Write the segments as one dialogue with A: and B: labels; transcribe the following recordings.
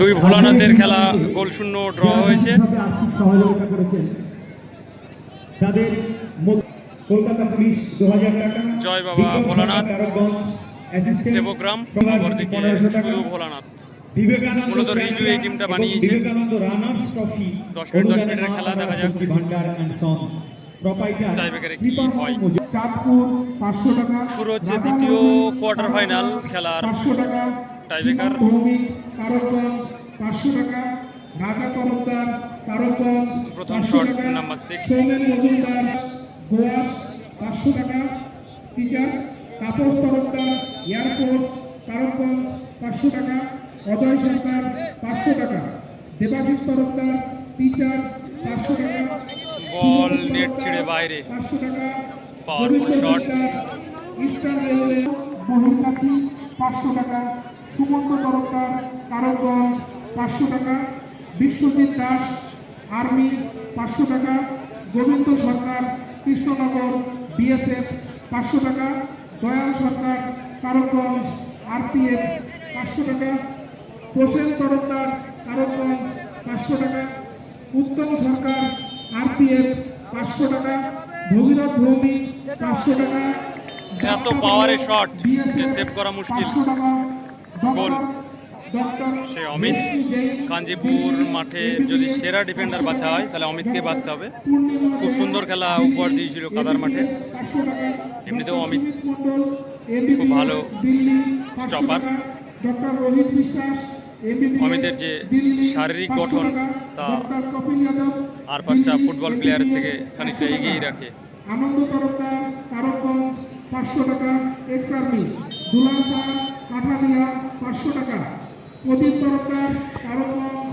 A: দুই ভোলানাথের খেলা গোল শূন্য ড্র হয়েছে। জয় বাবা ভোলানাথ, দেবগ্রাম অপরদিকে শুধু ভোলানাথ। মূলত রিজু এই টিমটা বানিয়েছে। দশ মিনিট, দশ মিনিটের খেলা দেখা যাক। শুরু হচ্ছে দ্বিতীয় কোয়ার্টার ফাইনাল খেলার।
B: পাঁচশো
A: টাইব্রেকার।
B: ভৌমিক তারকগঞ্জ পাঁচশো টাকা রাজা তরফদার তারকগঞ্জ
A: প্রথম shot. Number six।
B: Soumen Majumdar গোয়াস পাঁচশো টাকা teacher Tapas Tarafdar air force Tarakganj পাঁচশো টাকা অজয় সরকার পাঁচশো টাকা দেবাশিস তরফদার টিচার পাঁচশো টাকা
A: বল নেট ছিঁড়ে বাইরে
B: পাঁচশো টাকা
A: shot.
B: সরকার, ইস্টার্ন রেলওয়ে মহিলাছি পাঁচশো টাকা সুমন্ত তরফদার কারকগঞ্জ পাঁচশো টাকা বিশ্বজিৎ দাস আর্মি পাঁচশো টাকা গোবিন্দ সরকার কৃষ্ণনগর বিএসএফ পাঁচশো টাকা দয়াল সরকার কারকগঞ্জ আরপিএফ পাঁচশো টাকা প্রসেন তরফদার কারকগঞ্জ পাঁচশো টাকা উত্তম সরকার আরপিএফ পাঁচশো টাকা ভগীরথ ভৌমিক পাঁচশো টাকা
A: এত পাওয়ারের শট সেভ করা মুশকিল। গোল। সে অমিত কাঞ্জিপুর মাঠে যদি সেরা ডিফেন্ডার বাছা হয় তাহলে অমিতকে বাঁচতে হবে। খুব সুন্দর খেলা উপহার দিয়েছিল কাদার মাঠে। এমনিতেও অমিত খুব ভালো
B: বিশ্বাস
A: অমিতের যে শারীরিক গঠন তা আর পাঁচটা ফুটবল প্লেয়ারের থেকে খানিকটা এগিয়েই রাখে।
B: আনন্দ পাঁচশো টাকা এক্স আর্মি দুলাল শাহ কাঠালিয়া পাঁচশো টাকা। প্রদীপ তরফদার তারকগঞ্জ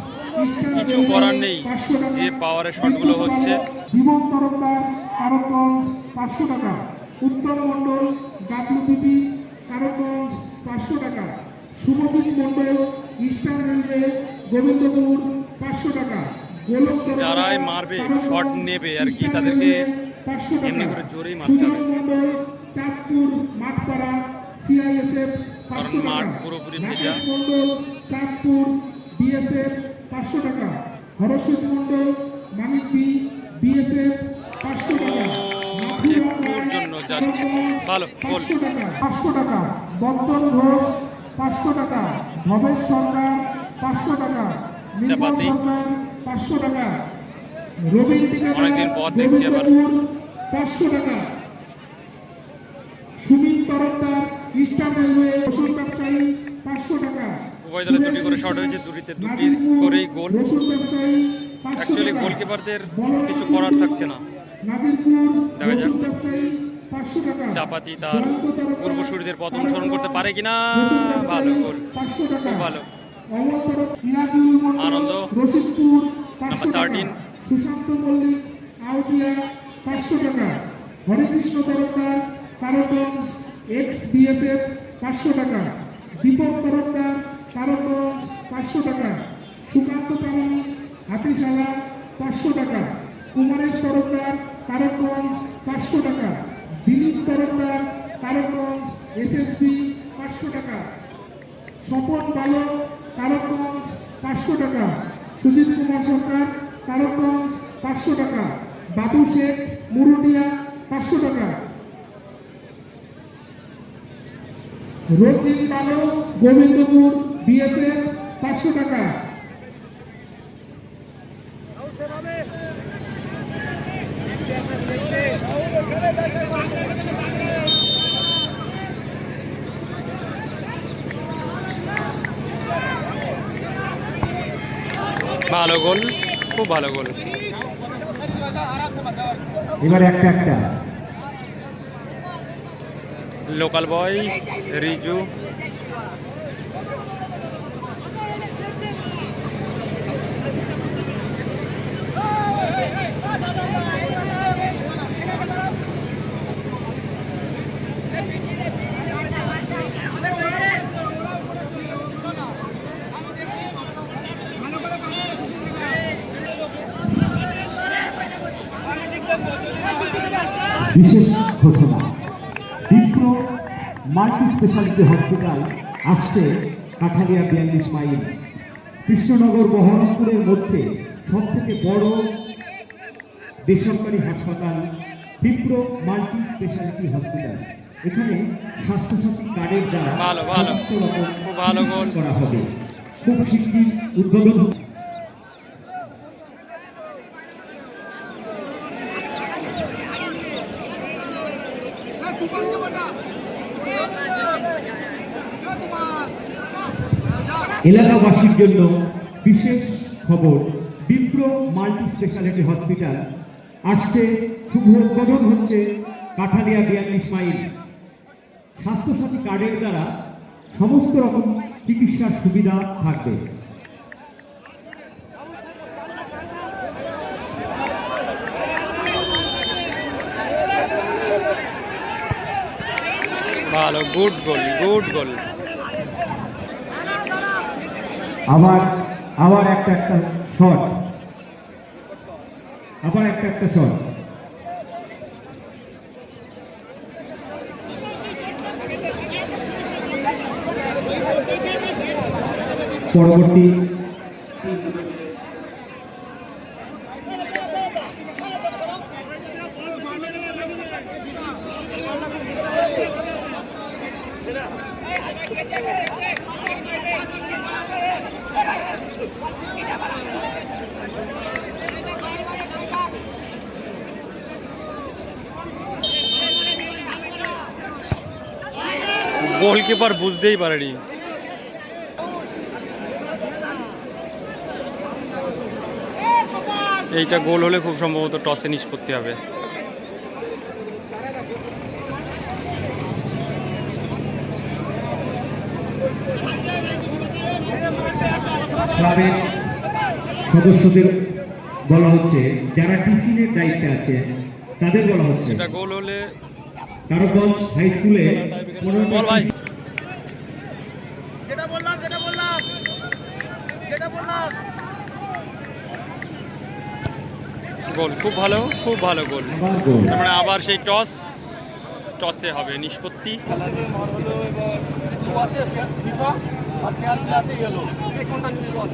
A: কিছু করার নেই।
B: 500 টাকা।
A: যে পাওয়ারের শটগুলো হচ্ছে।
B: জীবন তরফদার তারকগঞ্জ পাঁচশো টাকা। উত্তম মণ্ডল ডাব্লিউপিপি তারকগঞ্জ পাঁচশো টাকা। শুভজিৎ মণ্ডল ইস্টার্ন রেলওয়ে গোবিন্দপুর পাঁচশো টাকা।
A: যারাই মারবে, শট নেবে আর কি, তাদেরকে
B: রেলওয়ে, 500 টাকা।
A: এমনি করে জোরেই মারতে হবে।
B: চাঁদপুর মাঠপাড়া সিআইএসএফ
A: পাঁচশো পুরোপুরি ভেজা।
B: মণ্ডল চাঁদপুর বিএসএফ পাঁচশো টাকা। হরস্বত মণ্ডল মানিক বি বিএসএফ পাঁচশো টাকা। পাঁচশো টাকা পাঁচশো টাকা। বর্তন ঘোষ পাঁচশো টাকা। ভবেশ সরকার পাঁচশো টাকা। নির্মল
A: চাপাতি।
B: সরকার পাঁচশো টাকা। রবীন ঠিকাদার
A: অনেকদিন পর দেখছি আবার।
B: গোবিন্দপুর, পাঁচশো টাকা। তরফদার ইস্টার্ন রেলওয়ে ওষুধ ব্যবসায়ী পাঁচশো টাকা।
A: উভয় দলে দুটি করে শট হয়েছে দুটিতে দুটি করেই গোল। অ্যাকচুয়ালি গোলকিপারদের কিছু করার থাকছে না। দেখা যাক। চাপাতি তার পূর্বসূরিদের পথ অনুসরণ করতে পারে কিনা? ভালো গোল। খুব ভালো। আনন্দ, নাম্বার 13
B: সুশান্ত মল্লিক আউটিয়া পাঁচশো টাকা। হরেকৃষ্ণ তরফদার তারকগঞ্জ এক্স বিএসএফ পাঁচশো টাকা, দীপক তরফদার তারকগঞ্জ পাঁচশো টাকা, সুকান্ত প্রামাণিক হাতিশালা পাঁচশো টাকা, কুমারেশ তরফদার তারকগঞ্জ পাঁচশো টাকা, দিলীপ তরফদার তারকগঞ্জ এসএসবি পাঁচশো টাকা, স্বপন বালক তারকগঞ্জ পাঁচশো টাকা, সুজিত কুমার সরকার তারকগঞ্জ পাঁচশো টাকা, বাবু শেখ মুরুটিয়া পাঁচশো টাকা রঞ্জিত বালক গোবিন্দপুর বিএসএফ পাঁচশো টাকা।
A: ভালো গোল খুব ভালো গোল।
B: এবার একটা একটা।
A: Local boy Riju.
C: বিশেষ ঘোষণা। বিপ্র মাল্টি স্পেশালিটি হসপিটাল আসছে কাঠালিয়া বিয়াল্লিশ মাইল। কৃষ্ণনগর বহরমপুরের মধ্যে সব থেকে বড় বেসরকারি হাসপাতাল বিপ্র মাল্টি স্পেশালিটি হসপিটাল। এখানে স্বাস্থ্যসাথী কার্ডের দ্বারা। সমস্ত রকম করা হবে। খুব শিগগির উদ্বোধন এলাকাবাসীর জন্য বিশেষ খবর, বিপ্র মাল্টি স্পেশালিটি হসপিটাল। আসছে শুভ উদ্বোধন হচ্ছে কাঠালিয়া বিয়াল্লিশ মাইল। স্বাস্থ্যসাথী কার্ডের দ্বারা সমস্ত রকম চিকিৎসার সুবিধা থাকবে।
A: ভালো গুড গোল গুড গোল
C: আবার আবার একটা একটা শট আবার একটা একটা শট পরবর্তী
A: গোলকিপার বুঝতেই পারেনি। এইটা গোল হলে খুব সম্ভবত টসে নিষ্পত্তি হবে।
C: ক্লাবের সদস্যদের বলা হচ্ছে যারা টিফিনের দায়িত্বে আছে তাদের বলা হচ্ছে।
A: এটা গোল হলে
C: কারোগঞ্জ হাই স্কুলে
D: যেটা বললাম যেটা বললাম যেটা বললাম।
A: গোল খুব ভালো খুব ভালো গোল।
C: আবার
A: মানে আবার সেই টস টসে হবে নিষ্পত্তি।
D: আর আছে ইয়েলো কোনটা নিবি বল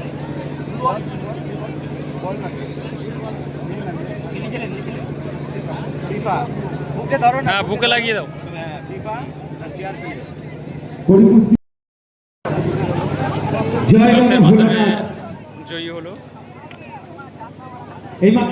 D: ফিফা বুকে ধরো না
A: হ্যাঁ বুকে লাগিয়ে দাও।
D: হ্যাঁ ফিফা আর ফিয়ার প্লে
A: জয়ী হলো।
C: এই মাত্র